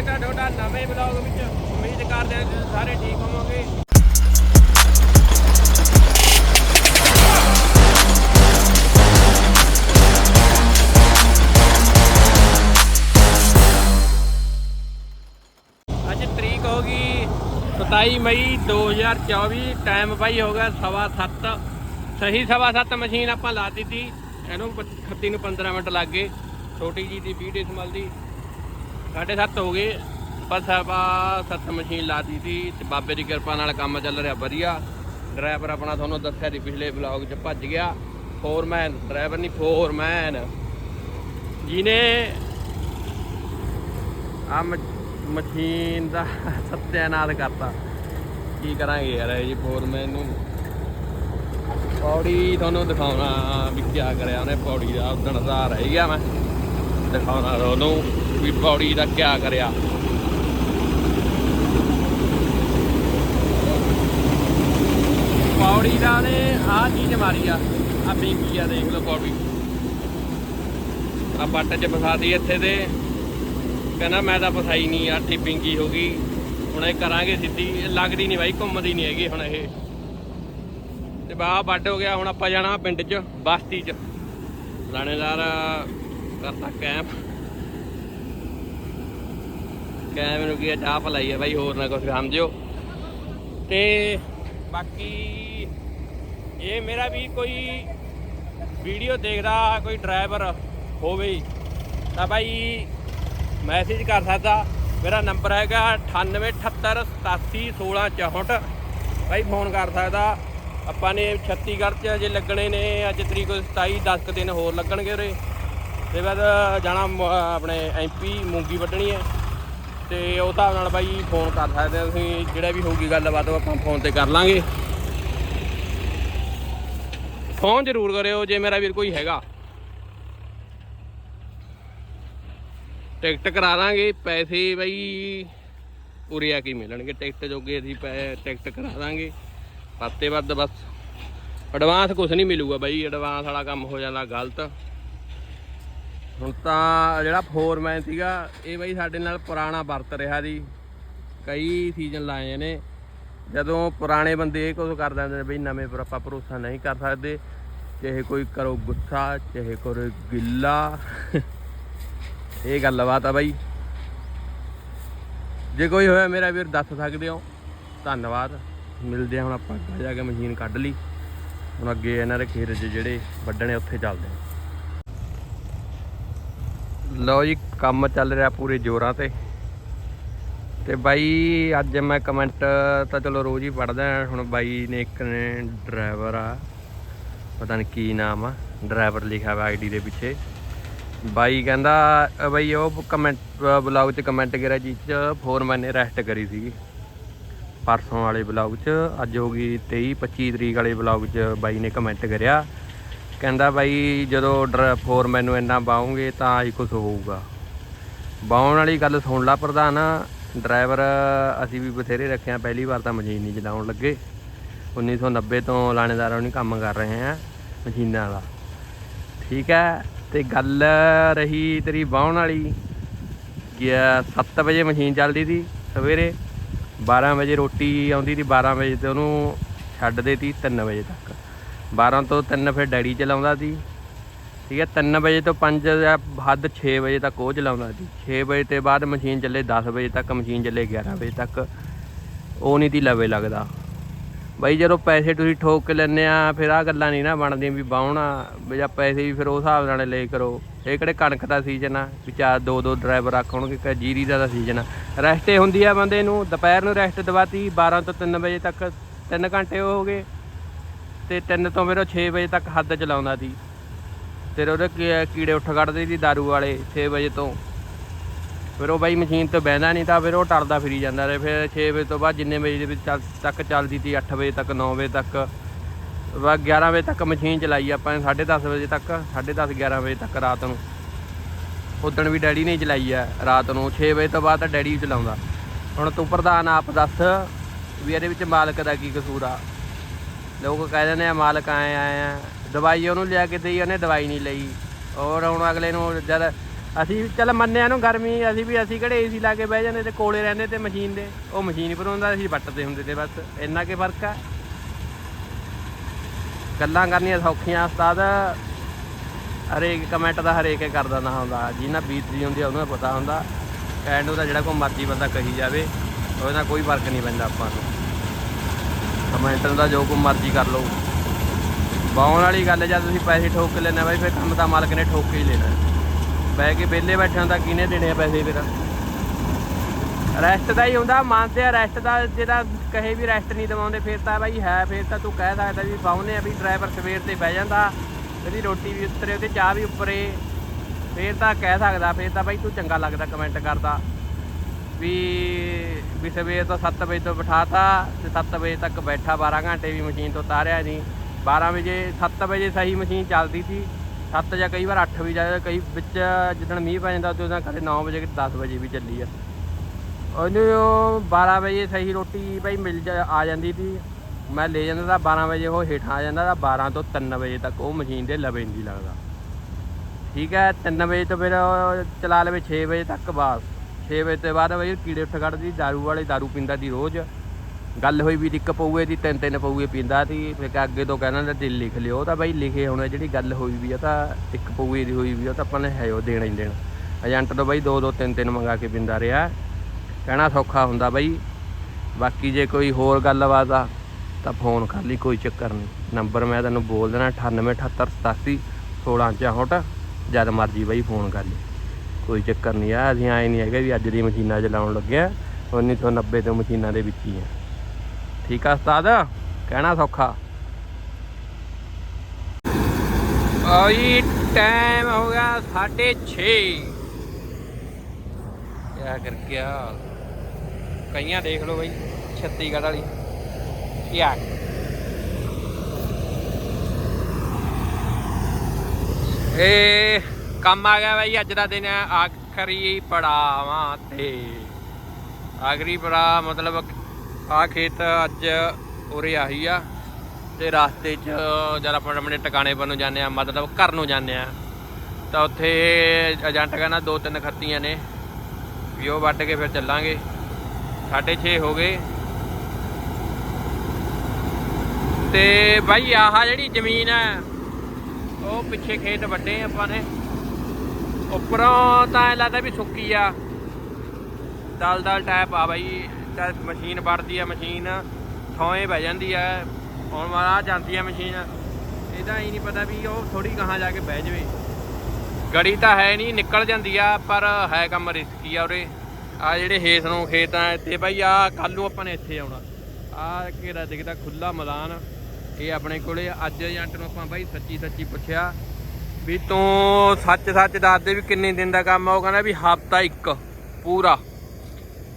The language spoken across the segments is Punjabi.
ਸਵਾਗਤ ਹੈ ਤੁਹਾਡਾ ਨਵੇਂ ਬਲੌਗ ਵਿੱਚ ਉਮੀਦ ਕਰਦੇ ਹਾਂ ਤੁਸੀਂ ਸਾਰੇ ਠੀਕ ਹੋਵੋਗੇ। ਅੱਜ ਤਰੀਕ ਹੋ ਗਈ 27 ਮਈ 2024 ਟਾਈਮ ਭਾਈ ਹੋ ਗਿਆ ਸਵਾ ਸੱਤ। ਸਹੀ ਸਵਾ ਸੱਤ ਮਸ਼ੀਨ ਆਪਾਂ ਲਾ ਦਿੱਤੀ। ਇਹਨੂੰ ਪ- ਖੱਤੀ ਨੂੰ 15 ਮਿੰਟ ਲੱਗ ਗਏ। ਛੋਟੀ ਜੀ ਦੀ 20 ਡੈਸੀਮਲ ਦੀ ਸਾਢੇ ਸੱਤ ਹੋ ਗਏ। ਬਸ ਆਪਾਂ ਸੱਤ ਮਸ਼ੀਨ ਲਾਤੀ ਸੀ ਤੇ ਬਾਬੇ ਦੀ ਕਿਰਪਾ ਨਾਲ ਕੰਮ ਚੱਲ ਰਿਹਾ ਵਧੀਆ। ਡਰਾਈਵਰ ਆਪਣਾ ਤੁਹਾਨੂੰ ਦੱਸਿਆ ਸੀ, ਪਿਛਲੇ ਬਲੌਗ 'ਚ ਭੱਜ ਗਿਆ। ਫੋਰਮੈਨ ਡਰਾਈਵਰ ਨਹੀਂ ਫੋਰਮੈਨ ਜਿਹਨੇ ਆ ਮਸ਼ੀਨ ਦਾ ਸੱਤਿਆਨਾਦ ਕਰਤਾ। ਕੀ ਕਰਾਂਗੇ ਯਾਰ, ਇਹ ਜੀ ਫੋਰਮੈਨ ਨੂੰ। ਪੌੜੀ ਤੁਹਾਨੂੰ ਦਿਖਾਉਣਾ ਵੀ ਕੀ ਕਰਿਆ ਉਹਨੇ, ਪੌੜੀ ਦਾ ਉਦਣ ਦਾ ਰਹਿ ਗਿਆ ਮੈਂ। ਦਿਖਾਉਣਾ ਤੁਹਾਨੂੰ। ਵੀ ਪੌੜੀ ਦਾ ਕਿਆ ਕਰਿਆ? ਪੌੜੀ ਦਾ ਨੇ ਆਹ ਚੀਜ਼ ਮਾਰੀ ਆ। ਆ ਪਿੰਕੀ ਆ, ਦੇਖ ਲਓ ਪੌੜੀ ਆ ਬੱਟ 'ਚ ਫਸਾਦੀ ਇੱਥੇ ਤੇ। ਕਹਿੰਦਾ ਮੈਂ ਤਾਂ ਫਸਾਈ ਨਹੀਂ ਆ ਪਿੰਗੀ ਹੋ ਗਈ। ਹੁਣ ਇਹ ਕਰਾਂਗੇ ਸਿੱਧੀ। ਲੱਗਦੀ ਨਹੀਂ ਬਾਈ, ਘੁੰਮਦੀ ਨਹੀਂ ਹੈਗੀ ਹੁਣ ਇਹ। ਤੇ ਬਾਹ ਵੱਡ ਹੋ ਗਿਆ, ਹੁਣ ਆਪਾਂ ਜਾਣਾ ਪਿੰਡ 'ਚ, ਬਸਤੀ 'ਚ। ਲਾਣੇਦਾਰ ਕਰਤਾ ਕੈਂਪ। ਕੈਂਪ ਨੂੰ ਕੀ ਆ, ਚਾਹ ਪਲਾਈ ਆ ਬਾਈ ਹੋਰ ਨਾ ਕੁਝ ਸਮਝਿਓ। ਤੇ ਬਾਕੀ ਇਹ ਮੇਰਾ ਵੀ ਕੋਈ ਵੀਡੀਓ ਦੇਖਦਾ ਕੋਈ ਡਰਾਈਵਰ ਹੋਵੇ ਤਾਂ ਬਾਈ ਮੈਸੇਜ ਕਰ ਸਕਦਾ। ਮੇਰਾ ਨੰਬਰ ਹੈਗਾ 9878871664 ਬਾਈ ਫੋਨ ਕਰ ਸਕਦਾ। ਆਪਾਂ ਨੇ ਛੱਤੀਗੜ੍ਹ ਚ ਅਜੇ ਲੱਗਣੇ ਨੇ ਅੱਜ ਤਰੀਕ 27 10 ਕੁ ਦਿਨ ਹੋਰ ਲੱਗਣਗੇ ਉਰੇ। ਤੇ ਬਾਅਦ ਜਾਣਾ ਮ- ਆਪਣੇ ਐਮਪੀ ਮੂੰਗੀ ਵੱਢਣੀ ਹੈ। ਤੇ ਉਹ ਹਿਸਾਬ ਨਾਲ ਬਾਈ ਫੋਨ ਕਰ ਸਕਦੇ ਹੋ ਤੁਸੀਂ, ਜਿਹੜਾ ਵੀ ਹੋਊਗੀ ਗੱਲਬਾਤ ਉਹ ਆਪਾਂ ਫੋਨ ਤੇ ਕਰ ਲਾਂਗੇ। ਫੋਨ ਜ਼ਰੂਰ ਕਰਿਓ ਜੇ ਮੇਰਾ ਵੀਰ ਕੋਈ ਹੈਗਾ। ਟਿਕਟ ਕਰਾ ਦਾਂਗੇ, ਪੈਸੇ ਬਾਈ ਉਰੇ ਆ ਕੇ ਮਿਲਣਗੇ? ਟਿਕਟ ਜੋਗੇ ਅਸੀਂ ਪੈ- ਟਿਕਟ ਕਰਾ ਦਾਂਗੇ। ਪਾਤੇ ਵੱਧ ਬਸ। ਐਡਵਾਂਸ ਕੁਝ ਨਹੀਂ ਮਿਲੂਗਾ ਬਾਈ ਐਡਵਾਂਸ ਵਾਲਾ ਕੰਮ ਹੋ ਜਾਂਦਾ ਗਲਤ। ਹੁਣ ਤਾਂ ਜਿਹੜਾ ਫੋਰਮੈਨ ਸੀਗਾ, ਇਹ ਬਈ ਸਾਡੇ ਨਾਲ ਪੁਰਾਣਾ ਵਰਤ ਰਿਹਾ ਜੀ। ਕਈ ਸੀਜ਼ਨ ਲਾਏ ਨੇ। ਜਦੋਂ ਪੁਰਾਣੇ ਬੰਦੇ ਇਹ ਕੁਝ ਕਰ ਦਿੰਦੇ ਨੇ ਬਈ ਨਵੇਂ ਪਰ ਆਪਾਂ ਭਰੋਸਾ ਨਹੀਂ ਕਰ ਸਕਦੇ। ਚਾਹੇ ਕੋਈ ਕਰੋ ਗੁੱਸਾ, ਚਾਹੇ ਕਰੋ ਗਿੱਲਾ। ਇਹ ਗੱਲਬਾਤ ਆ ਬਾਈ। ਜੇ ਕੋਈ ਹੋਇਆ ਮੇਰਾ ਵੀਰ ਦੱਸ ਸਕਦੇ ਹੋ। ਧੰਨਵਾਦ। ਮਿਲਦੇ ਹਾਂ ਹੁਣ ਆਪਾਂ ਅੱਗੇ ਜਾ ਕੇ ਮਸ਼ੀਨ ਕੱਢ ਲਈ। ਹੁਣ ਅੱਗੇ ਇਹਨਾਂ ਦੇ ਖੇਤ ਜਿਹੜੇ ਵੱਢਣੇ, ਉੱਥੇ ਚੱਲਦੇ ਆ ਲਓ ਜੀ, ਕੰਮ ਚੱਲ ਰਿਹਾ ਪੂਰੇ ਜ਼ੋਰਾਂ ਤੇ। ਤੇ ਬਾਈ, ਅੱਜ ਮੈਂ ਕਮੈਂਟ ਤਾਂ ਚਲੋ ਰੋਜ਼ ਹੀ ਪੜਦਾ ਹੁਣ ਬਾਈ ਨੇ ਇੱਕ ਨੇ ਡਰਾਈਵਰ ਆ। ਪਤਾ ਨਹੀਂ ਕੀ ਨਾਮ ਆ। ਡਰਾਈਵਰ ਲਿਖਿਆ ਵਾ ਆਈਡੀ ਦੇ ਪਿੱਛੇ। ਬਾਈ ਕਹਿੰਦਾ ਬਾਈ ਉਹ ਕਮੈਂਟ ਬਲੌਗ 'ਚ ਕਮੈਂਟ ਕਰਿਆ ਜਿਸ 'ਚ ਫੋਰਮੈਨ ਨੇ ਰੈਸਟ ਕਰੀ ਸੀਗੀ। ਪਰਸੋਂ ਵਾਲੇ ਬਲੌਗ 'ਚ, ਅੱਜ ਹੋ ਗਈ 23 25 ਤਰੀਕ ਵਾਲੇ ਬਲੌਗ 'ਚ ਬਾਈ ਨੇ ਕਮੈਂਟ ਕਰਿਆ। ਕਹਿੰਦਾ ਬਾਈ, ਜਦੋਂ ਡਰ ਫੋਰਮੈਨ ਨੂੰ ਇੰਨਾ ਬਾਉਂਗੇ ਤਾਂ ਹੀ ਕੁਝ ਹੋਊਗਾ। ਬਾਉਣ ਵਾਲੀ ਗੱਲ ਸੁਣ ਲਾ ਪ੍ਰਧਾਨ, ਡਰਾਈਵਰ ਅਸੀਂ ਵੀ ਬਥੇਰੇ ਰੱਖਿਆ, ਪਹਿਲੀ ਵਾਰ ਤਾਂ ਮਸ਼ੀਨ ਨਹੀਂ ਚਲਾਉਣ ਲੱਗੇ। 1990 ਤੋਂ ਲਾਣੇਦਾਰਾਂ ਨੂੰ ਕੰਮ ਕਰ ਰਹੇ ਆ ਮਸ਼ੀਨਾਂ ਦਾ ਠੀਕ ਹੈ, ਤੇ ਗੱਲ ਰਹੀ ਤੇਰੀ ਬਾਉਣ ਵਾਲੀ, ਕਿ 7 ਵਜੇ ਮਸ਼ੀਨ ਚੱਲਦੀ ਸੀ ਸਵੇਰੇ 12 ਵਜੇ ਰੋਟੀ ਆਉਂਦੀ ਸੀ 12 ਵਜੇ ਤੇ ਉਹਨੂੰ ਛੱਡ ਦੇਤੀ 3 ਵਜੇ ਤੱਕ। 12 ਤੋਂ 3 ਫਿਰ ਡੈਡੀ ਚਲਾਉਂਦਾ ਸੀ। ਠੀਕ ਹੈ 3 ਵਜੇ ਤੋਂ 5 ਜਾਂ ਹੱਦ 6 ਵਜੇ ਤੱਕ ਉਹ ਚਲਾਉਂਦਾ ਸੀ। 6 ਵਜੇ ਤੇ ਬਾਅਦ ਮਸ਼ੀਨ ਚੱਲੇ 10 ਵਜੇ ਤੱਕ ਮਸ਼ੀਨ ਚੱਲੇ 11 ਵਜੇ ਤੱਕ। ਉਹ ਨਹੀਂ ਤੀ ਲਵੇ ਲੱਗਦਾ। ਬਾਈ ਜਦੋਂ ਪੈਸੇ ਤੁਸੀਂ ਠੋਕ ਕੇ ਲੈਂਦੇ ਆ, ਫਿਰ ਆ ਗੱਲਾਂ ਨਹੀਂ ਨਾ ਬਣਦੀਆਂ ਵੀ ਬਾਉਣਾ ਵੀ ਜਾਂ ਪੈਸੇ ਵੀ ਫਿਰ ਉਹ ਹਿਸਾਬ ਨਾਲ ਲੈ ਕਰੋ। ਇਹ ਕਿਹੜੇ ਕਣਕ ਦਾ ਸੀਜ਼ਨ ਆ? ਵੀ ਚਾਰ, ਦੋ ਦੋ ਡਰਾਈਵਰ ਰੱਖਣਗੇ ਕਿ ਜੀਰੀ ਦਾ ਦਾ ਸੀਜ਼ਨ ਆ। ਰੈਸਟ ਹੁੰਦੀ ਆ ਬੰਦੇ ਨੂੰ, ਦੁਪਹਿਰ ਨੂੰ ਰੈਸਟ ਦਵਾਤੀ 12 ਤੋਂ 3 ਵਜੇ ਤੱਕ 3 ਘੰਟੇ ਹੋ ਗਏ। ਤੇ 3 ਤੋਂ ਫਿਰ ਉਹ 6 ਵਜੇ ਤੱਕ ਹੱਦ ਚਲਾਉਂਦਾ ਸੀ। ਫਿਰ ਉਹਦੇ ਕੀ- ਕੀੜੇ ਉੱਠ ਕੱਢਦੇ ਸੀ दारू ਵਾਲੇ 6 ਵਜੇ ਤੋਂ। ਫਿਰ ਉਹ ਬਾਈ ਮਸ਼ੀਨ ਤੋਂ ਬਹਿੰਦਾ ਨਹੀਂ ਤਾਂ ਫਿਰ ਉਹ ਟਰਦਾ ਫਿਰੀ ਜਾਂਦਾ ਰਿਹਾ। ਫਿਰ 6 ਵਜੇ ਤੋਂ ਬਾਅਦ ਜਿੰਨੇ ਵਜੇ ਦੇ ਵਿੱਚ ਚੱਲ- ਤੱਕ ਚੱਲਦੀ ਸੀ 8 ਵਜੇ ਤੱਕ 9 ਵਜੇ ਤੱਕ। ਵਾ 11 ਵਜੇ ਤੱਕ ਮਸ਼ੀਨ ਚਲਾਈ ਆਪਾਂ ਨੇ 10:30 ਵਜੇ ਤੱਕ 10:30 11 ਵਜੇ ਤੱਕ ਰਾਤ ਨੂੰ। ਉਦੋਂ ਵੀ ਡੈਡੀ ਨੇ ਹੀ ਚਲਾਈ ਆ ਰਾਤ ਨੂੰ। 6 ਵਜੇ ਤੋਂ ਬਾਅਦ ਤਾਂ ਡੈਡੀ ਹੀ ਚਲਾਉਂਦਾ। ਹੁਣ ਤੂੰ ਪ੍ਰਧਾਨ ਆਪ ਦੱਸ ਵੀ ਇਹਦੇ ਵਿੱਚ ਮਾਲਕ ਦਾ ਕੀ ਕਸੂਰ ਆ? ਲੋਕ ਕਹਿ ਦਿੰਦੇ ਆ, ਮਾਲਕ ਆਏ ਆਏ ਆ। ਦਵਾਈ ਉਹਨੂੰ ਲਿਆ ਕੇ ਦੇਈ, ਉਹਨੇ ਦਵਾਈ ਨਹੀਂ ਲਈ। ਔਰ ਹੁਣ ਅਗਲੇ ਨੂੰ ਜਦ ਅਸੀਂ ਚੱਲ ਮੰਨਿਆ ਨੂੰ ਗਰਮੀ, ਅਸੀਂ ਵੀ ਅਸੀਂ ਕਿਹੜੇ ਏਸੀ ਲਾ ਕੇ ਬਹਿ ਜਾਂਦੇ ਤੇ ਕੋਲੇ ਰਹਿੰਦੇ ਤੇ ਮਸ਼ੀਨ ਦੇ। ਉਹ ਮਸ਼ੀਨ ਪਰ ਹੁੰਦਾ, ਅਸੀਂ ਵੱਟਦੇ ਹੁੰਦੇ ਤੇ ਬਸ। ਇੰਨਾ ਕੀ ਫ਼ਰਕ ਆ। ਗੱਲਾਂ ਕਰਨੀਆਂ ਸੌਖੀਆਂ, ਉਸਤਾਦ। ਹਰੇਕ ਕਮੈਂਟ ਦਾ ਹਰੇਕ ਹੀ ਕਰ ਦਿੰਦਾ ਹੁੰਦਾ। ਜਿਹਨਾਂ ਬੀਤਦੀ ਹੁੰਦੀ ਉਹਨੂੰ ਪਤਾ ਹੁੰਦਾ। ਐਂਡ ਉਹਦਾ ਜਿਹੜਾ ਕੋਈ ਮਰਜ਼ੀ ਬੰਦਾ ਕਹੀ ਜਾਵੇ, ਉਹਦਾ ਕੋਈ ਫ਼ਰਕ ਨਹੀਂ ਪੈਂਦਾ ਆਪਾਂ ਨੂੰ। ਕਮੈਂਟ ਦਾ ਜੋ ਕੋਈ ਮਰਜ਼ੀ ਕਰ ਲਓ। ਬਾਉਣ ਵਾਲੀ ਗੱਲ ਜਦ ਤੁਸੀਂ ਪੈਸੇ ਠੋਕ ਕੇ ਲੈਣਾ ਬਾਈ, ਫਿਰ ਕੰਮ ਤਾਂ ਮਾਲਕ ਨੇ ਠੋਕ ਕੇ ਹੀ ਲੈਣਾ। ਬਹਿ ਕੇ ਵਿਹਲੇ ਬੈਠਣ ਦਾ ਕਿਹਨੇ ਦੇਣੇ ਆ ਪੈਸੇ ਫਿਰ? ਰੈਸਟ ਦਾ ਹੀ ਹੁੰਦਾ ਮੰਨਦੇ ਆ ਰੈਸਟ ਦਾ ਜਿਹੜਾ ਕਹੇ ਵੀ ਰੈਸਟ ਨਹੀਂ ਦਵਾਉਂਦੇ, ਫਿਰ ਤਾਂ ਬਾਈ ਹੈ, ਫਿਰ ਤਾਂ ਤੂੰ ਕਹਿ ਸਕਦਾ ਵੀ ਬਾਉਨੇ ਆ ਵੀ ਡਰਾਈਵਰ ਸਵੇਰ ਤੇ ਬਹਿ ਜਾਂਦਾ ਇਹਦੀ ਰੋਟੀ ਵੀ ਉੱਤਰੇ, ਉਹਦੇ ਚਾਹ ਵੀ ਉੱਪਰੇ। ਫਿਰ ਤਾਂ ਕਹਿ ਸਕਦਾ, ਫਿਰ ਤਾਂ ਬਾਈ ਤੂੰ ਚੰਗਾ ਲੱਗਦਾ ਕਮੈਂਟ ਕਰਦਾ। ਵੀ ਵੀ ਸਵੇਰ ਤੋਂ 7 ਵਜੇ ਤੋਂ ਬਿਠਾਤਾ ਤੇ 7 ਵਜੇ ਤੱਕ ਬੈਠਾ 12 ਘੰਟੇ ਵੀ ਮਸ਼ੀਨ ਤੋਂ ਉਤਾਰਿਆ ਨਹੀਂ। 12 ਵਜੇ 7 ਵਜੇ ਸਹੀ ਮਸ਼ੀਨ ਚੱਲਦੀ ਸੀ। 7 ਜਾਂ ਕਈ ਵਾਰ 8 ਵੀ ਜਾਂਦਾ ਕਈ ਵਿੱਚ ਜਿੱਦਣ ਮੀਂਹ ਪੈ ਜਾਂਦਾ ਤੇ ਉਹਦਾ ਕਦੇ 9 ਵਜੇ 10 ਵਜੇ ਵੀ ਚੱਲੀ ਆ। ਉਹਨੂੰ ਉਹ 12 ਵਜੇ ਸਹੀ ਰੋਟੀ ਭਾਈ ਮਿਲ ਜਾ, ਆ ਜਾਂਦੀ ਸੀ। ਮੈਂ ਲੈ ਜਾਂਦਾ ਤਾਂ 12 ਵਜੇ, ਉਹ ਹੇਠਾਂ ਆ ਜਾਂਦਾ ਤਾਂ 12 ਤੋਂ 3 ਵਜੇ ਤੱਕ ਉਹ ਮਸ਼ੀਨ ਦੇ ਲਵੇ ਨਹੀਂ ਲੱਗਦਾ। ਠੀਕ ਹੈ 3 ਵਜੇ ਤੋਂ ਫਿਰ ਚਲਾ ਲਵੇ 6 ਵਜੇ ਤੱਕ ਬਾਅਦ 6 ਵਜੇ ਤੋਂ ਬਾਅਦ ਬਈ ਕੀੜੇ ਉੱਠ ਕੱਢਦੀ ਦਾਰੂ ਵਾਲੇ ਦਾਰੂ ਪੀਂਦਾ ਦੀ ਰੋਜ਼। ਗੱਲ ਹੋਈ ਵੀ ਇੱਕ ਪਊਏ ਦੀ, ਤਿੰਨ ਤਿੰਨ ਪਊਏ ਪੀਂਦਾ ਸੀ, ਫਿਰ ਕਿ ਅੱਗੇ ਤੋਂ ਕਹਿਣਾ ਤੇ ਦਿਲ ਲਿਖ ਲਿਓ। ਤਾਂ ਬਾਈ ਲਿਖੇ ਹੁਣ, ਜਿਹੜੀ ਗੱਲ ਹੋਈ ਵੀ ਆ ਤਾਂ ਇੱਕ ਪਊਏ ਦੀ ਹੋਈ ਵੀ ਆ ਤਾਂ ਆਪਾਂ ਨੇ ਹੈ ਉਹ ਦੇਣਾ ਹੀ ਦੇਣਾ। ਏਜੰਟ ਤੋਂ ਬਾਈ ਦੋ ਦੋ ਤਿੰਨ ਤਿੰਨ ਮੰਗਾ ਕੇ ਪੀਂਦਾ ਰਿਹਾ। ਕਹਿਣਾ ਸੌਖਾ ਹੁੰਦਾ ਬਾਈ। ਬਾਕੀ ਜੇ ਕੋਈ ਹੋਰ ਗੱਲਬਾਤ ਆ, ਤਾਂ ਫੋਨ ਕਰ ਲਈ, ਕੋਈ ਚੱਕਰ ਨਹੀਂ। ਨੰਬਰ ਮੈਂ ਤੈਨੂੰ ਬੋਲ ਦੇਣਾ 987887 1664 ਜਦ ਮਰਜ਼ੀ ਬਾਈ ਫੋਨ ਕਰ ਲਈ। ਕੋਈ ਚੱਕਰ ਨਹੀਂ ਆ। ਅਸੀਂ ਆਏ ਨਹੀਂ ਹੈਗੇ ਵੀ ਅੱਜ ਦੀ ਮਸ਼ੀਨਾਂ ਚਲਾਉਣ ਲੱਗਿਆ। 1990 ਤੋਂ ਮਸ਼ੀਨਾਂ ਦੇ ਵਿੱਚ ਹੀ ਆ। ਠੀਕ ਆ ਉਸਤਾਦ? ਕਹਿਣਾ ਸੌਖਾ। ਆਈ ਟਾਈਮ ਹੋ ਗਿਆ 6:30 ਕਿਆ ਕਰ ਗਿਆ? ਕਈਆਂ ਦੇਖ ਲਓ ਬਾਈ ਛੱਤੀਗੜ੍ਹ ਵਾਲੀ। ਕਿਆ ਇਹ ਕੰਮ ਆ ਗਿਆ ਬਾਈ, ਅੱਜ ਦਾ ਦਿਨ ਹੈ। ਆਖਰੀ ਪੜਾਵਾਂ ਤੇ। ਆਖਰੀ ਪੜਾ ਮਤਲਬ ਆ ਖੇਤ ਅੱਜ ਉਰੇ ਆਹੀ ਆ ਤੇ ਰਸਤੇ 'ਚ ਜਦ ਆਪਾਂ ਆਪਣੇ ਟਿਕਾਣੇ ਪਰ ਨੂੰ ਜਾਂਦੇ ਆ, ਮਤਲਬ ਘਰ ਨੂੰ ਜਾਂਦੇ ਆ। ਤਾਂ ਉੱਥੇ ਏਜੰਟ ਕਹਿੰਦਾ ਦੋ ਤਿੰਨ ਖੱਤੀਆਂ ਨੇ, ਵੀ ਉਹ ਵੱਢ ਕੇ ਫਿਰ ਚੱਲਾਂਗੇ। 6:30 ਹੋ ਗਏ। ਤੇ ਬਾਈ ਆਹ ਜਿਹੜੀ ਜ਼ਮੀਨ ਹੈ, ਉਹ ਪਿੱਛੇ ਖੇਤ ਵੱਡੇ ਆਪਾਂ ਨੇ। ਉੱਪਰੋਂ ਤਾਂ ਐਂ ਲੱਗਦਾ ਵੀ ਸੁੱਕੀ ਆ। ਦਲ ਦਲ ਟਾਈਪ ਆ ਬਾਈ ਤਾਂ ਮਸ਼ੀਨ ਵੜਦੀ ਆ ਮਸ਼ੀਨ ਥੋਏ ਬਹਿ ਜਾਂਦੀ ਆ, ਹੁਣ ਵਾਲਾ ਜਾਂਦੀ ਆ ਮਸ਼ੀਨ ਇਹਦਾ ਹੀ ਨਹੀਂ ਪਤਾ ਵੀ ਉਹ ਥੋੜੀ ਕਹਾਂ ਜਾ ਕੇ ਬਹਿ ਜਵੇ। ਗੜੀ ਤਾਂ ਹੈ ਨਹੀਂ, ਨਿਕਲ ਜਾਂਦੀ ਆ, ਪਰ ਹੈ ਕੰਮ ਰਿਸਕੀ ਆ ਉਰੇ। ਆ ਜਿਹੜੇ ਹੇਸ ਨੂੰ ਖੇਤ ਆ ਇੱਥੇ ਬਾਈ ਆ ਕੱਲ ਨੂੰ ਆਪਾਂ ਨੇ ਇੱਥੇ ਆਉਣਾ। ਆ ਘੇਰਾ ਦਿਖਦਾ ਖੁੱਲਾ ਮੈਦਾਨ। ਇਹ ਆਪਣੇ ਕੋਲੇ ਅੱਜ ਏਜੰਟ ਨੂੰ ਆਪਾਂ ਬਾਈ ਸੱਚੀ ਸੱਚੀ ਪੁੱਛਿਆ ਵੀ ਤੂੰ ਸੱਚ ਸੱਚ ਦੱਸ ਦੇ ਵੀ ਕਿੰਨੇ ਦਿਨ ਦਾ ਕੰਮ ਆ। ਉਹ ਕਹਿੰਦਾ ਵੀ ਹਫਤਾ ਇੱਕ, ਪੂਰਾ।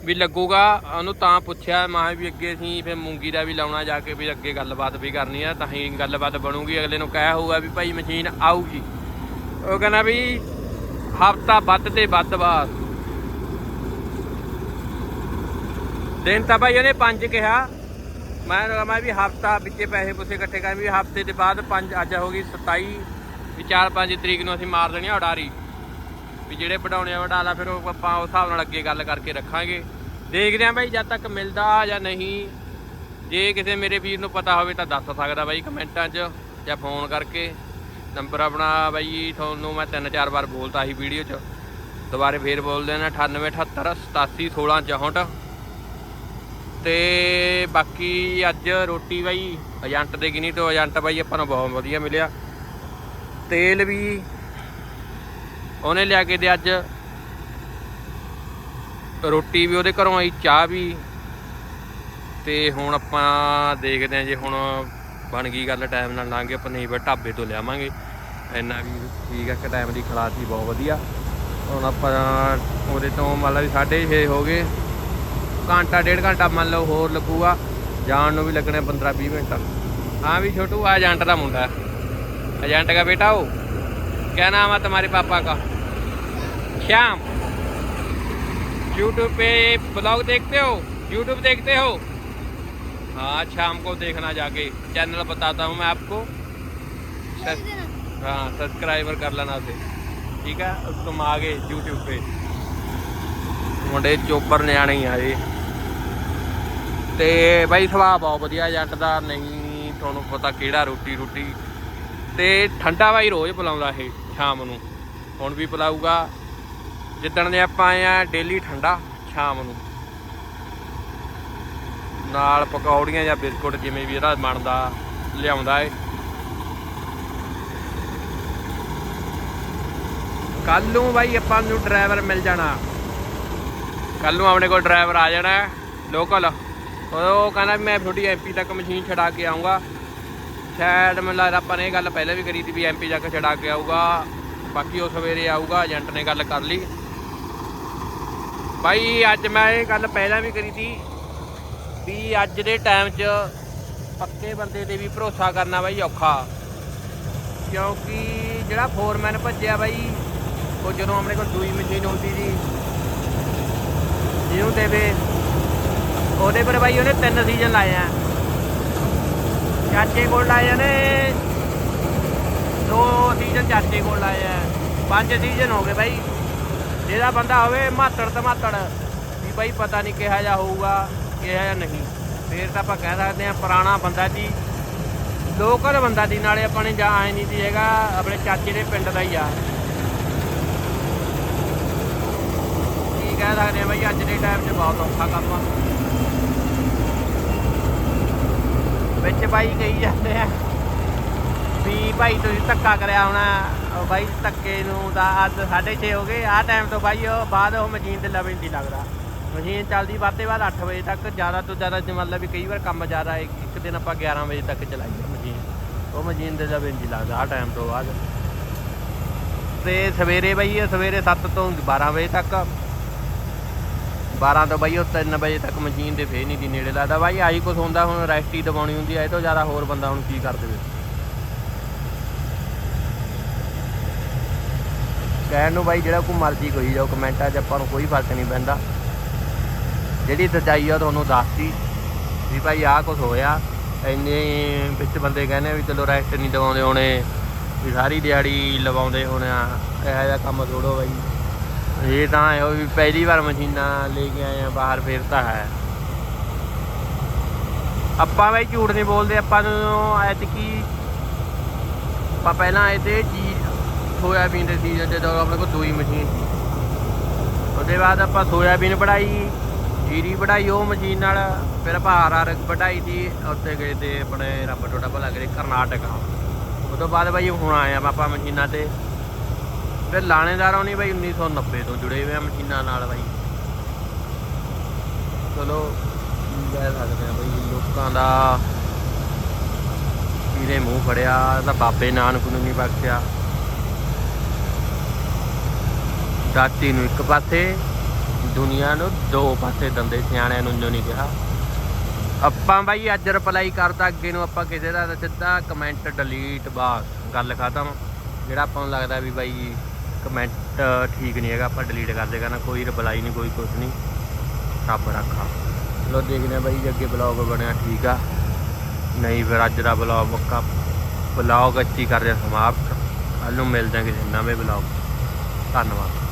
ਵੀ ਲੱਗੂਗਾ, ਉਹਨੂੰ ਤਾਂ ਪੁੱਛਿਆ, ਮੈਂ ਵੀ ਅੱਗੇ ਅਸੀਂ ਫਿਰ ਮੂੰਗੀ ਦਾ ਵੀ ਲਾਉਣਾ ਜਾ ਕੇ, ਵੀ ਅੱਗੇ ਗੱਲਬਾਤ ਵੀ ਕਰਨੀ ਆ, ਤਾਂ ਹੀ ਗੱਲਬਾਤ ਬਣੂਗੀ। ਅਗਲੇ ਨੂੰ ਕਹਿ ਹੋਊਗਾ ਵੀ ਭਾਈ ਮਸ਼ੀਨ ਆਊਗੀ। ਉਹ ਕਹਿੰਦਾ ਵੀ ਹਫਤਾ ਵੱਧ ਤੇ ਵੱਧ ਬਾਅਦ। ਦਿਨ ਤਾਂ ਭਾਈ ਉਹਨੇ ਪੰਜ ਕਿਹਾ। ਮੈਂ ਮੈਂ ਵੀ ਹਫਤਾ ਵਿੱਚੇ ਪੈਸੇ ਪੁੱਸੇ ਇਕੱਠੇ ਕਰ ਵੀ ਹਫ਼ਤੇ ਦੇ ਬਾਅਦ ਪੰਜ ਅੱਜ ਹੋ ਗਈ 27 ਵੀ 4-5 ਤਰੀਕ ਨੂੰ ਅਸੀਂ ਮਾਰ ਦੇਣੀ ਆ ਉਡਾਰੀ। ਵੀ ਜਿਹੜੇ ਵਡਾਉਣੇ ਆ ਵਡਾ ਲਾ ਫਿਰ ਉਹ ਆਪਾਂ ਉਸ ਹਿਸਾਬ ਨਾਲ ਅੱਗੇ ਗੱਲ ਕਰਕੇ ਰੱਖਾਂਗੇ। ਦੇਖਦੇ ਆਂ ਬਾਈ ਜਦ ਤੱਕ ਮਿਲਦਾ ਜਾਂ ਨਹੀਂ। ਜੇ ਕਿਸੇ ਮੇਰੇ ਵੀਰ ਨੂੰ ਪਤਾ ਹੋਵੇ ਤਾਂ ਦੱਸ ਸਕਦਾ ਬਾਈ ਕਮੈਂਟਾਂ 'ਚ ਜਾਂ ਫੋਨ ਕਰਕੇ। ਨੰਬਰ ਆਪਣਾ ਬਾਈ ਤੁਹਾਨੂੰ ਮੈਂ ਤਿੰਨ ਚਾਰ ਵਾਰ ਬੋਲਤਾ ਸੀ ਵੀਡੀਓ 'ਚ। ਦੁਬਾਰੇ ਫੇਰ ਬੋਲ ਦੇਣਾ 9878 87 16 64 ਤੇ ਬਾਕੀ ਅੱਜ ਰੋਟੀ ਬਾਈ, ਏਜੰਟ ਦੇ ਗਿਨੀ ਤੋਂ ਏਜੰਟ ਬਾਈ ਆਪਾਂ ਨੂੰ ਬਹੁਤ ਵਧੀਆ ਮਿਲਿਆ। ਤੇਲ ਵੀ ਉਹਨੇ ਲਿਆ ਕੇ ਦੇ ਅੱਜ ਰੋਟੀ ਵੀ ਉਹਦੇ ਘਰੋਂ ਆਈ, ਚਾਹ ਵੀ। ਤੇ ਹੁਣ ਆਪਾਂ ਦੇਖਦੇ ਹਾਂ ਜੇ ਹੁਣ ਬਣ ਗਈ ਗੱਲ ਟਾਈਮ ਨਾਲ ਲਾਂਗੇ ਆਪਾਂ ਨਹੀਂ ਫਿਰ ਢਾਬੇ ਤੋਂ ਲਿਆਵਾਂਗੇ। ਇੰਨਾ ਵੀ ਠੀਕ ਹੈ ਕਿ ਟਾਈਮ ਦੀ ਖਲਾਸੀ ਬਹੁਤ ਵਧੀਆ। ਹੁਣ ਆਪਾਂ ਉਹਦੇ ਤੋਂ ਮੰਨ ਲਾ ਵੀ 6:30 ਹੋ ਗਏ। ਘੰਟਾ, ਡੇਢ ਘੰਟਾ ਮੰਨ ਲਓ ਹੋਰ ਲੱਗੂਗਾ। ਜਾਣ ਨੂੰ ਵੀ ਲੱਗਣੇ 15 20 ਮਿੰਟ। ਹਾਂ ਵੀ ਛੋਟੂ, ਆ ਏਜੰਟ ਦਾ ਮੁੰਡਾ। ਏਜੰਟ ਦਾ बेटा हो क्या नाम है तुम्हारे पापा का श्याम यूट्यूब पे ब्लॉग देखते हो यूट्यूब देखते हो हाँ शाम को देखना जाके चैनल बताता हूँ मैं आपको सस- हाँ सब्सक्राइबर कर लेना उसे ਠੀਕ ਹੈ ਉਸ ਤੋਂ ਆ ਗਏ YouTube ਤੇ ਮੁੰਡੇ ਚੋਬਰ ਨਿਆਣੇ ਹੀ ਆਏ ਤੇ ਬਾਈ ਸੁਭਾਅ ਬਹੁਤ ਵਧੀਆ ਜੱਟ ਦਾ ਨਹੀਂ ਤੁਹਾਨੂੰ ਪਤਾ ਕਿਹੜਾ ਰੋਟੀ ਰੋਟੀ ਤੇ ਠੰਡਾ ਬਾਈ ਰੋਜ਼ ਪਿਲਾਉਂਦਾ ਇਹ ਸ਼ਾਮ ਨੂੰ। ਹੁਣ ਵੀ ਪਿਲਾਊਗਾ। ਜਿੱਦਣ ਦੇ ਆਪਾਂ ਆਏ ਆ, ਡੇਲੀ ਠੰਡਾ ਸ਼ਾਮ ਨੂੰ। ਨਾਲ ਪਕੌੜੀਆਂ ਜਾਂ ਬਿਸਕੁਟ ਜਿਵੇਂ ਵੀ ਇਹਦਾ ਬਣਦਾ, ਲਿਆਉਂਦਾ ਏ। ਕੱਲ ਨੂੰ ਬਾਈ ਆਪਾਂ ਨੂੰ ਡਰਾਈਵਰ ਮਿਲ ਜਾਣਾ। ਕੱਲ ਨੂੰ ਆਪਣੇ ਕੋਲ ਡਰਾਈਵਰ ਆ ਜਾਣਾ। ਲੋਕਲ। ਉਹ ਕਹਿੰਦਾ ਵੀ ਮੈਂ ਤੁਹਾਡੀ ਐਮਪੀ ਤੱਕ ਮਸ਼ੀਨ ਛਡਾ ਕੇ ਆਉਂਗਾ ਸ਼ਾਇਦ ਮੈਨੂੰ ਲੱਗਦਾ ਆਪਾਂ ਨੇ ਇਹ ਗੱਲ ਪਹਿਲਾਂ ਵੀ ਕਰੀ ਸੀ ਵੀ ਐਮਪੀ ਤੱਕ ਛਡਾ ਕੇ ਆਊਗਾ, ਬਾਕੀ ਉਹ ਸਵੇਰੇ ਆਊਗਾ, ਏਜੰਟ ਨੇ ਗੱਲ ਕਰ ਲਈ। ਬਾਈ, ਅੱਜ ਮੈਂ ਇਹ ਗੱਲ ਪਹਿਲਾਂ ਵੀ ਕਰੀ ਸੀ ਵੀ ਅੱਜ ਦੇ ਟਾਈਮ 'ਚ ਪੱਕੇ ਬੰਦੇ ਤੇ ਵੀ ਭਰੋਸਾ ਕਰਨਾ ਬਾਈ ਔਖਾ। ਕਿਉਂਕਿ ਜਿਹੜਾ ਫੋਰਮੈਨ ਭੱਜਿਆ ਬਾਈ, ਉਹ ਜਦੋਂ ਆਪਣੇ ਕੋਲ ਦੂਈ ਮਸ਼ੀਨ ਹੁੰਦੀ ਸੀ, ਜਿਹਨੂੰ ਦੇਵੇ, ਉਹਦੇ ਪਰ ਬਾਈ ਉਹਨੇ ਤਿੰਨ ਸੀਜ਼ਨ ਲਾਏ ਆ। ਚਾਚੇ ਕੋਲ ਲਾਏ ਨੇ ਦੋ ਸੀਜ਼ਨ ਚਾਚੇ ਕੋਲ ਲਾਏ ਆ। ਪੰਜ ਸੀਜ਼ਨ ਹੋ ਗਏ ਬਾਈ। ਜਿਹੜਾ ਬੰਦਾ ਹੋਵੇ ਮਾਤੜ ਟਮਾਤੜ ਵੀ ਬਾਈ ਪਤਾ ਨਹੀਂ ਕਿਹਾ ਜਾ ਹੋਊਗਾ, ਕਿਹਾ ਜਾਂ ਨਹੀਂ। ਫੇਰ ਤਾਂ ਆਪਾਂ ਕਹਿ ਸਕਦੇ ਆ ਪੁਰਾਣਾ ਬੰਦਾ ਜੀ। ਲੋਕਲ ਬੰਦਾ ਦੀ ਨਾਲੇ ਆਪਾਂ ਨੇ ਜਾਂ ਆਏ ਨਹੀਂ ਸੀ ਹੈਗਾ, ਆਪਣੇ ਚਾਚੇ ਦੇ ਪਿੰਡ ਦਾ ਹੀ ਆ। ਕੀ ਕਹਿ ਸਕਦੇ ਆ ਬਾਈ, ਅੱਜ ਦੇ ਟਾਈਮ 'ਚ ਬਹੁਤ ਔਖਾ ਕੰਮ ਆ। ਵਿੱਚ ਬਾਈ ਕਹੀ ਜਾਂਦੇ ਆ। ਵੀ ਭਾਈ ਤੁਸੀਂ ਧੱਕਾ ਕਰਿਆ ਹੋਣਾ, ਉਹ ਬਾਈ ਧੱਕੇ ਨੂੰ ਤਾਂ ਅੱਜ 6:30 ਹੋ ਗਏ। ਆਹ ਟਾਈਮ ਤੋਂ ਬਾਈ ਉਹ ਬਾਅਦ ਉਹ ਮਸ਼ੀਨ ਤੇ ਲਵੇ ਨਹੀਂ ਲੱਗਦਾ। ਮਸ਼ੀਨ ਚੱਲਦੀ ਵੱਧ ਤੇ ਵੱਧ 8 ਵਜੇ ਤੱਕ। ਜ਼ਿਆਦਾ ਤੋਂ ਜ਼ਿਆਦਾ ਮਤਲਬ ਵੀ ਕਈ ਵਾਰ ਕੰਮ ਜ਼ਿਆਦਾ ਹੈ ਇੱਕ ਦਿਨ ਆਪਾਂ 11 ਵਜੇ ਤੱਕ ਚਲਾਈਏ ਮਸ਼ੀਨ ਉਹ ਮਸ਼ੀਨ ਦੇ ਲਵੇ ਨਹੀਂ ਲੱਗਦਾ, ਆਹ ਟਾਈਮ ਤੋਂ ਬਾਅਦ। ਤੇ ਸਵੇਰੇ ਬਾਈ ਇਹ ਸਵੇਰੇ 7 ਤੋਂ 12 ਵਜੇ ਤੱਕ। 12 ਤੋਂ ਬਾਈ, ਉਹ 3 ਵਜੇ ਤੱਕ ਮਸ਼ੀਨ ਦੇ ਫੇਰ ਨਹੀਂ ਦੀ ਨੇੜੇ ਲੱਗਦਾ। ਬਾਈ, ਆਹੀ ਕੁਝ ਹੁੰਦਾ, ਹੁਣ ਰੈਸਟ ਹੀ ਦਵਾਉਣੀ ਹੁੰਦੀ ਐ ਇਹ ਤੋਂ ਜ਼ਿਆਦਾ ਹੋਰ ਬੰਦਾ ਹੁਣ ਕੀ ਕਰ ਦੇਵੇ। ਕਹਿਣ ਨੂੰ ਬਾਈ, ਜਿਹੜਾ ਕੋਈ ਮਰਜ਼ੀ ਕੋਈ ਜਾਓ, ਕਮੈਂਟਾਂ 'ਚ ਆਪਾਂ ਨੂੰ ਕੋਈ ਫ਼ਰਕ ਨਹੀਂ ਪੈਂਦਾ। ਜਿਹੜੀ ਸੱਚਾਈ ਆ ਤੁਹਾਨੂੰ ਦੱਸਤੀ, ਵੀ ਭਾਈ ਆਹ ਕੁਝ ਹੋਇਆ, ਇੰਨੇ ਵਿੱਚ ਬੰਦੇ ਕਹਿੰਦੇ ਵੀ ਚਲੋ ਰੈਸਟ ਨਹੀਂ ਦਵਾਉਂਦੇ ਹੋਣੇ, ਵੀ ਸਾਰੀ ਦਿਹਾੜੀ ਲਵਾਉਂਦੇ ਹੋਣੇ ਆ, ਇਹੋ ਜਿਹਾ ਕੰਮ ਥੋੜੋ ਬਾਈ ਇਹ ਤਾਂ ਇਹੋ ਵੀ ਪਹਿਲੀ ਵਾਰ ਮਸ਼ੀਨਾਂ ਲੈ ਕੇ ਆਏ ਆ, ਬਾਹਰ ਫੇਰ ਤਾਂ ਹੈ। ਆਪਾਂ ਬਈ ਝੂਠ ਨਹੀਂ ਬੋਲਦੇ, ਆਪਾਂ ਨੂੰ ਐਤਕੀ ਆਪਾਂ ਪਹਿਲਾਂ ਆਏ ਤੇ ਜੀ ਸੋਇਆਬੀਨ ਦੇ ਸੀਜ਼ਨ ਤੇ ਜਦੋਂ ਆਪਣੇ ਕੋਲ ਦੂਈ ਮਸ਼ੀਨ ਸੀ। ਉਹਦੇ ਬਾਅਦ ਆਪਾਂ ਸੋਇਆਬੀਨ ਬਣਾਈ, ਜੀਰੀ ਬਣਾਈ, ਉਹ ਮਸ਼ੀਨ ਨਾਲ ਫਿਰ ਆਪਾਂ ਹਰ ਹਰ ਵਢਾਈ ਦੀ ਉੱਥੇ ਗਏ ਤੇ ਆਪਣੇ ਰੱਬ ਟੋਟਾ ਭਲਾ ਕਰੇ ਕਰਨਾਟਕ। ਉਹ ਤੋਂ ਬਾਅਦ ਬਾਈ ਹੁਣ ਆਏ ਆ ਆਪਾਂ ਮਸ਼ੀਨਾਂ ਤੇ। ਫਿਰ ਲਾਣੇਦਾਰੋਂ ਨਹੀਂ ਬਾਈ 1990 ਤੋਂ ਜੁੜੇ ਹੋਏ ਆ ਮਸ਼ੀਨਾਂ ਨਾਲ ਬਾਈ। ਚਲੋ, ਕੀ ਕਹਿ ਸਕਦੇ ਆ ਬਾਈ, ਲੋਕਾਂ ਦਾ ਕਿਹਨੇ ਮੂੰਹ ਫੜਿਆ ਤਾਂ ਬਾਬੇ ਨਾਨਕ ਨੂੰ ਨਹੀਂ ਬਖਸ਼ਿਆ। ਦਾਤੀ ਨੂੰ ਇੱਕ ਪਾਸੇ, ਦੁਨੀਆ ਨੂੰ ਦੋ ਪਾਸੇ ਦੰਦੇ, ਸਿਆਣਿਆਂ ਨੂੰ ਨਹੀਂ ਕਿਹਾ। ਆਪਾਂ ਬਾਈ ਅੱਜ ਰਿਪਲਾਈ ਕਰਤਾ, ਅੱਗੇ ਨੂੰ ਆਪਾਂ ਕਿਸੇ ਦਾ ਤਾਂ ਸਿੱਧਾ ਕਮੈਂਟ ਡਿਲੀਟ ਬਾਸ, ਗੱਲ ਖਤਮ। ਜਿਹੜਾ ਆਪਾਂ ਨੂੰ ਲੱਗਦਾ ਵੀ ਬਾਈ ਕਮੈਂਟ ਠੀਕ ਨਹੀਂ ਹੈਗਾ, ਆਪਾਂ ਡਿਲੀਟ ਕਰ ਦੇਗਾ ਨਾ, ਕੋਈ ਰਿਪਲਾਈ ਨਹੀਂ, ਕੋਈ ਕੁਝ ਨਹੀਂ। ਰੱਬ ਰੱਖਾ। ਚਲੋ ਦੇਖਦੇ ਹਾਂ ਬਾਈ ਜੇ ਅੱਗੇ ਬਲੌਗ ਬਣਿਆ ਠੀਕ ਆ। ਨਹੀਂ ਫਿਰ ਅੱਜ ਦਾ ਬਲੌਗ ਪੱਕਾ। ਬਲੌਗ ਅੱਛੀ ਕਰਦੇ ਸਮਾਪਤ। ਕੱਲ ਨੂੰ ਮਿਲਦੇ ਹਾਂ ਕਿਸੇ ਨਵੇਂ ਬਲੌਗ ਧੰਨਵਾਦ।